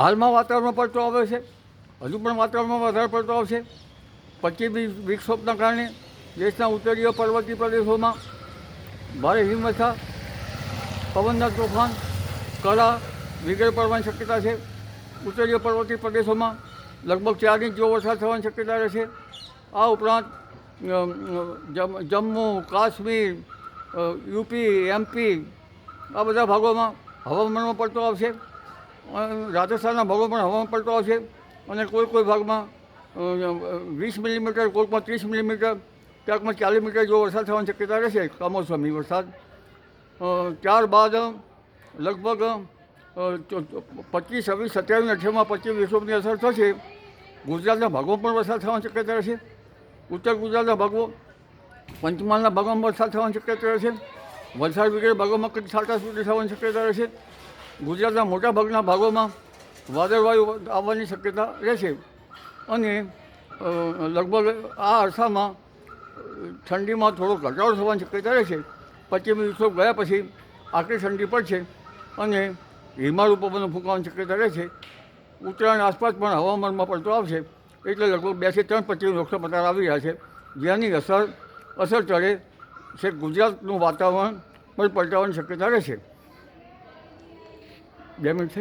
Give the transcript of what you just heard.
હાલમાં વાતાવરણમાં પડતો આવે છે. હજુ પણ વાતાવરણમાં વધારે પડતો આવશે. પશ્ચિમી વિક્ષોભના કારણે દેશના ઉત્તરીય પર્વતીય પ્રદેશોમાં ભારે હિમવર્ષા પવનના તોફાન, કરા વગેરે પડવાની શક્યતા છે. ઉત્તરીય પર્વતીય પ્રદેશોમાં લગભગ ચાર ઇંચ જેવો વરસાદ થવાની શક્યતા રહેશે આ ઉપરાંત જમ્મુ, કાશ્મીર યુપી, એમપી આ બધા ભાગોમાં હવામાનમાં પડતો આવશે. રાજસ્થાનના ભાગો પણ હવામાન પડતો આવશે અને કોઈ કોઈ ભાગમાં વીસ મિલીમીટર, કોઈકમાં ત્રીસ મિલીમીટર, ક્યાંકમાં ચાલીસ મીટર જેવો વરસાદ થવાની શક્યતા રહેશે. કમોસમી વરસાદ. ત્યારબાદ, લગભગ પચીસ, છવ્વીસ, સત્યાવીસ અઠ્યાવીસમાં પચીસ વિશ્વની અસર થશે. ગુજરાતના ભાગોમાં પણ વરસાદ થવાની શક્યતા રહેશે. ઉત્તર ગુજરાતના ભાગો, પંચમહાલના ભાગોમાં વરસાદ થવાની શક્યતા રહેશે. વલસાડ વગેરે ભાગોમાં કંઈક છાંટા સુધી થવાની શક્યતા રહેશે. ગુજરાતના મોટા ભાગના ભાગોમાં વાદળવાયુ આવવાની શક્યતા રહેશે. અને લગભગ આ અરસામાં ઠંડીમાં થોડો ઘટાડો થવાની શક્યતા રહેશે. પશ્ચિમી વિક્ષોભ ગયા પછી આટલી ઠંડી પડશે અને હિમાલુ પવનો ફૂંકાવાની શક્યતા રહેશે. ઉત્તરાયણ આસપાસ પણ હવામાનમાં પડતો આવશે. એટલે લગભગ બેથી ત્રણ પચીસ વૃક્ષો પતાર આવી રહ્યા છે. જેની અસર અસર ચડે છે ગુજરાતનું વાતાવરણ પણ પલટાવાની શક્યતા રહેશે. મિનિટ થઈ